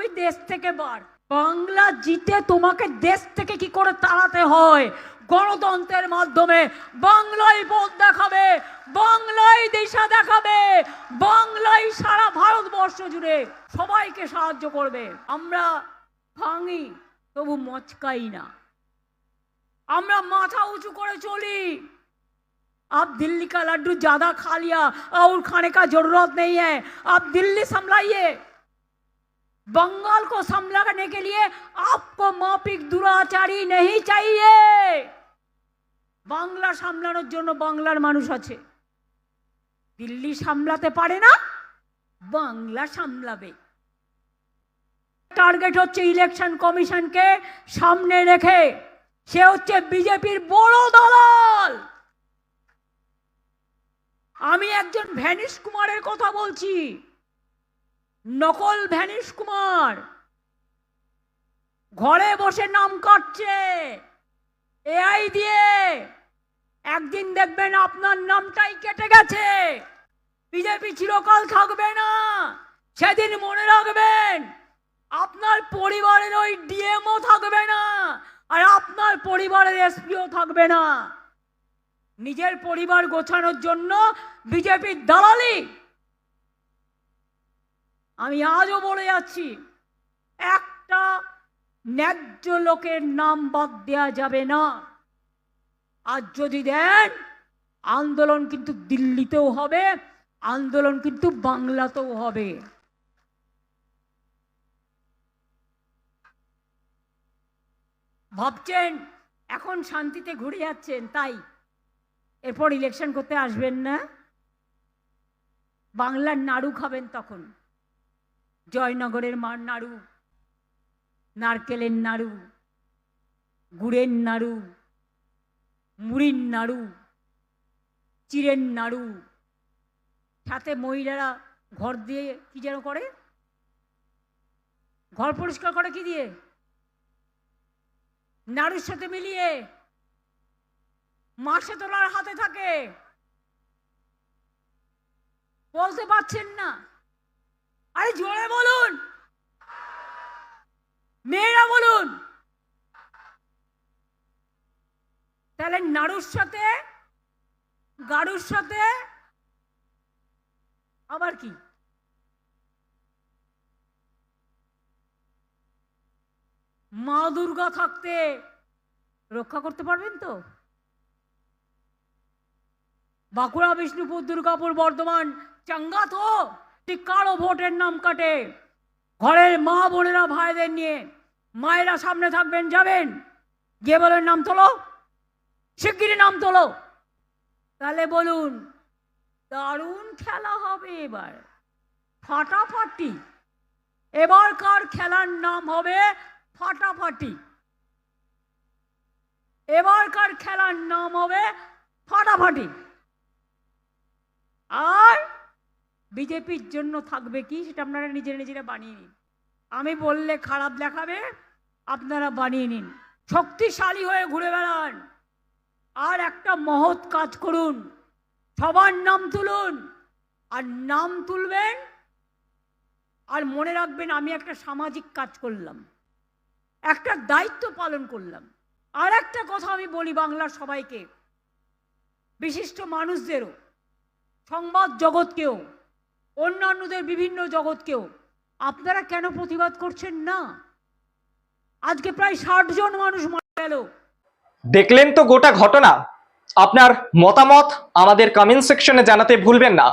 তুমি দেশ থেকে বার বাংলা জিতে তোমাকে দেশ থেকে কি করে তাড়াতে হয় গণতন্ত্রের মাধ্যমে বাংলায় পথ দেখাবে বাংলায় দিশা দেখাবে বাংলায় সারা ভারতবর্ষ জুড়ে সবাইকে সাহায্য করবে আমরা ভাঙি তবু মচকাই না আমরা মাথা উঁচু করে চলি आप दिल्ली का लड्डू ज्यादा खा लिया और खाने का जरूरत नहीं है आप दिल्ली संभलाइए बंगाल को संभलने के लिए आपको मापिक दुराचारी नहीं चाहिए বাংলা সামলানোর জন্য বাংলার মানুষ আছে দিল্লি সামলাতে পারে না বাংলা সামলাবে টার্গেট হচ্ছে ইলেকশন কমিশনকে সামনে রেখে সে হচ্ছে বিজেপির বড় দালাল আমি একজন ভ্যানিশ কুমারের কথা বলছি নকল ভ্যানিশ কুমার। ঘরে বসে নাম কাটছে। এআই দিয়ে। একদিন দেখবেন আপনার নামটাই কেটে গেছে। বিজেপি চিরকাল থাকবে না। সেদিন মনে রাখবেন, আপনার পরিবারের ওই ডিএমও থাকবে না আর আপনার পরিবারের এসপিও থাকবে না। নিজের পরিবার গোছানোর জন্য বিজেপির দালালি। আমি আজও বলে যাচ্ছি, একটা ন্যায্য লোকের নাম বাদ দেওয়া যাবে না। আর যদি দেন, আন্দোলন কিন্তু দিল্লিতেও হবে, আন্দোলন কিন্তু বাংলাতেও হবে। ভাবছেন, এখন শান্তিতে ঘুরে যাচ্ছেন, তাই? এরপর ইলেকশন করতে আসবেন না? বাংলার নাড়ু খাবেন তখন। জয়নগরের মার নাড়ু, নারকেলের নাড়ু, গুড়ের নাড়ু, মুড়ির নাড়ু, চিড়ের নাড়ু। সাথে মহিলারা ঘর দিয়ে কি যেন করে? ঘর পরিষ্কার করে কি দিয়ে? নাড়ুর সাথে মিলিয়ে মাসে তোলার হাতে থাকে। বলতে পারছেন না। আরে জোরে বলুন। মেয়েরা বলুন। তাহলে নাড়ুর সাথে গাড়ুর সাথে, আবার কি? মা দুর্গা থাকতে রক্ষা করতে পারবেন তো? বাঁকুড়া, বিষ্ণুপুর, দুর্গাপুর, বর্ধমান চাঙ্গা তো কারও ভোটের নাম কাটে? ঘরের মা বোনেরা, ভাইদের নিয়ে মায়েরা সামনে থাকবেন, যাবেন। গিয়ে বলেন, নাম তোলো। শিগগিরই নাম তোলো। তাহলে বলুন, দারুণ খেলা হবে এবার। ফাটাফাটি। এবারকার খেলার নাম হবে ফাটাফাটি। এবারকার খেলার নাম হবে ফাটাফাটি। আর বিজেপির জন্য থাকবে কি সেটা আপনারা নিজেরা নিজেরা বানিয়ে নিন। আমি বললে খারাপ দেখাবে, আপনারা বানিয়ে নিন। শক্তিশালী হয়ে ঘুরে বেড়ান। আর একটা মহৎ কাজ করুন। সবার নাম তুলুন। আর নাম তুলবেন, আর মনে রাখবেন আমি একটা সামাজিক কাজ করলাম। একটা দায়িত্ব পালন করলাম। আর একটা কথা আমি বলি বাংলার সবাইকে। বিশিষ্ট মানুষদেরও, সংবাদ জগৎকেও। অন্যান্যদের বিভিন্ন জগৎকেও। আপনারা কেন প্রতিবাদ করছেন না? আজকে প্রায় ষাট জন মানুষ মারা গেল। দেখলেন তো গোটা ঘটনা? আপনার মতামত আমাদের কমেন্ট সেকশনে জানাতে ভুলবেন না।